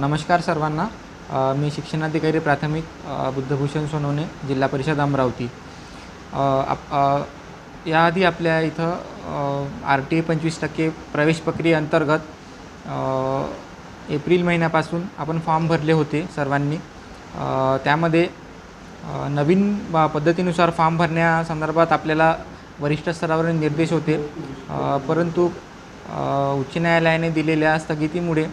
नमस्कार सर्वांना. मी शिक्षणाधिकारी प्राथमिक बुद्धभूषण सोनवणे जिल्हा परिषद अमरावती. आप याआधी आपल्या इथं आर टी ए पंचवीस टक्के प्रवेश प्रक्रियेअंतर्गत एप्रिल महिन्यापासून आपण फॉर्म भरले होते सर्वांनी. त्यामध्ये नवीन पद्धतीनुसार फॉर्म भरण्यासंदर्भात आपल्याला वरिष्ठ स्तरावरील निर्देश होते. परंतु उच्च न्यायालयाने दिलेल्या स्थगितीमुळे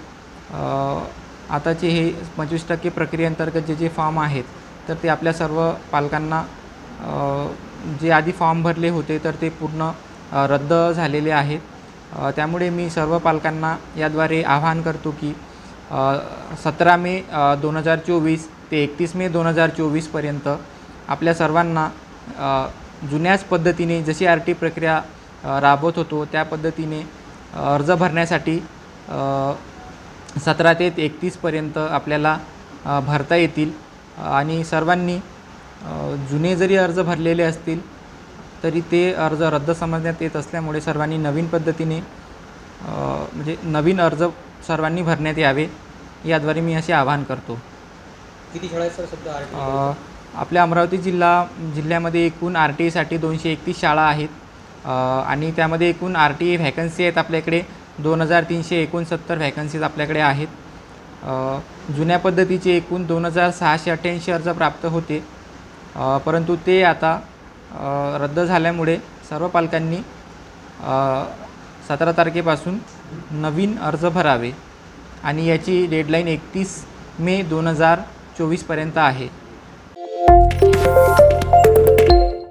आताचे हे पंचवीस टक्के प्रक्रियेअंतर्गत जे जे फॉर्म आहेत तर ते आपल्या सर्व पालकांना जे आधी फॉर्म भरले होते तर ते पूर्ण रद्द झालेले आहेत. त्यामुळे मी सर्व पालकांना याद्वारे आवाहन करतो की सतरा मे दोन हजार चोवीस ते एकतीस मे दोन हजार चोवीसपर्यंत आपल्या सर्वांना जुन्याच पद्धतीने जशी आर टी प्रक्रिया राबवत होतो त्या पद्धतीने अर्ज भरण्यासाठी सतरा ते एकतीसपर्यंत आपल्याला भरता येतील. आणि सर्वांनी जुने जरी अर्ज भरलेले असतील तरी ते अर्ज रद्द समजण्यात येत असल्यामुळे सर्वांनी नवीन पद्धतीने म्हणजे नवीन अर्ज सर्वांनी भरण्यात यावे याद्वारे मी असे आवाहन करतो. किती शाळा आहेत सर सध्या आपल्या अमरावती जिल्हा जिल्ह्यामध्ये एकूण आर टी एसाठी दोनशे एकतीस शाळा आहेत. आणि त्यामध्ये एकूण आर टी ए व्हॅकन्सी आहेत आपल्याकडे. दोन हजार तीनशे एकोणसत्तर व्हॅकन्सीज आपल्याकडे आहेत. जुन्या पद्धतीचे एकूण दोन हजार सहाशे अठ्ठ्याऐंशी अर्ज प्राप्त होते. परंतु ते आता रद्द झाल्यामुळे सर्व पालकांनी सतरा तारखेपासून नवीन अर्ज भरावे. आणि याची डेडलाईन एकतीस मे दोन हजार चोवीसपर्यंत आहे.